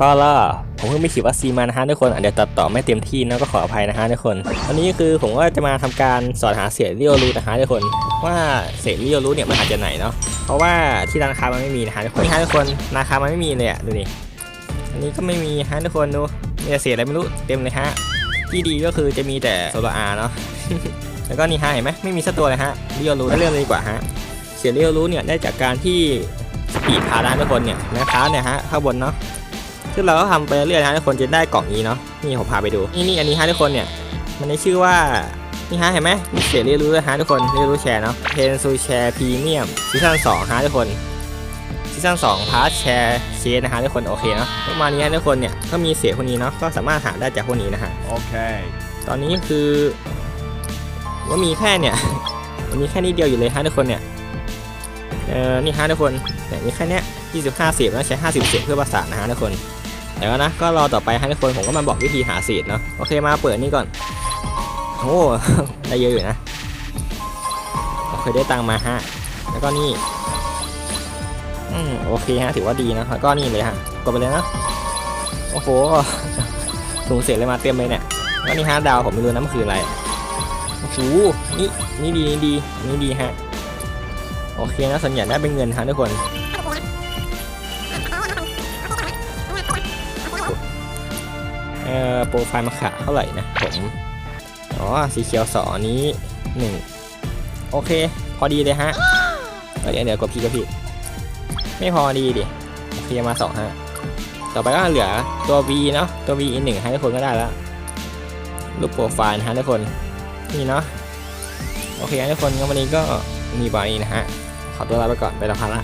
ก็ล่ะผมเพิ่งไปฉีดวัคซีนมานะฮะทุกคนอาจจะตัดต่อไม่เต็มที่นะก็ขออภัยนะฮะทุกคนวันนี้คือผมก็จะมาทำการสอนหาเศษเรียวรู้นะฮะทุกคน ว่าเศษเรียวรู้เนี่ยมันหาจากไหนเนาะเพราะว่าที่ร้านค้ามันไม่มีนะฮะทุกคนนี่ฮะทุกคนราคามันไม่มีเลยอะดูดิอันนี้ก็ไม่มีฮะทุกคนดูมีแต่เศษอะไรไม่รู้เต็มเลยฮะที่ดีก็คือจะมีแต่โซลาร์เนาะแล้วก็นี่ฮะเห็นไหมไม่มีสักตัวเลยฮะเรียวรู้เรื่องเลยดีกว่าฮะเศษเรียวรู้เนี่ยได้จากการที่ปีพาร้านทุกคนเนี่ยนะคะเนี่ยฮะข้างบนเนาะ ซึ่งเราก็ทำไปเรื่อยๆนะทุกคนจะได้กล่องนี้เนาะนี่ผมพาไปดูนี่นี่อันนี้ฮะทุกคนเนี่ยมันได้ชื่อว่านี่ฮะเห็นไหมมีเสียเรียนรู้ด้วยฮะทุกคนเรียนรู้แชร์เนาะเพนซูแชร์พรีเมียมซีซั่นสองฮะทุกคนซีซั่นสองพาร์ทแชร์เชนนะฮะทุกคนโอเคเนาะประมาณนี้ฮะทุกคนเนี่ยก็มีเสียพวกนี้เนาะก็สามารถหาได้จากพวกนี้นะฮะ Okay. ตอนนี้คือว่ามีแค่เนี่ยมันมีแค่นี้เดียวอยู่เลยฮะทุกคนเนี่ยเออนี่ฮะทุกคนเนี่ยมีแค่เนี้ย25เศษแล้วใช้50เศษเพื่อประสานนะฮะทุกคน เดี๋ยวนะก็รอต่อไปฮะทุกคนผมก็มาบอกวิธีหาเศษเนาะโอเคมาเปิดนี่ก่อนโอ้ได้เยอะอยู่นะโอเคได้ตังมาฮะแล้วก็นี่อืมโอเคฮะถือว่าดีนะแล้วก็นี่เลยฮะกดไปเลยนะโอ้โหถุงเศษเลยมาเต็มเลยเนี่ยแล้วนี่ฮะดาวผมไม่รู้นะมันคืออะไรโอ้โหนี่นี่ดีนี่ดีนี่ดีฮะโอเคนะส่วนใหญ่ได้เป็นเงินฮะทุกคน เอ่อโปรไฟล์มาขาเท่าไหร่นะผม อ๋อ สีเขียวสองอันนี้หนึ่งโอเค พอดีเลยฮะ เดี๋ยวเดี๋ยวกดพีกดพีไม่พอดีดิโอเคมาสองฮะ ต่อไปก็เหลือตัว V เนาะตัว V อีกหนึ่งให้ทุกคนก็ได้แล้วรูปโปรไฟล์นะฮะทุกคนนี่เนาะโอเคทุกคนงั้นวันนี้ก็มีบานี้นะฮะ ขอตัวลาไปก่อนไปละพักละ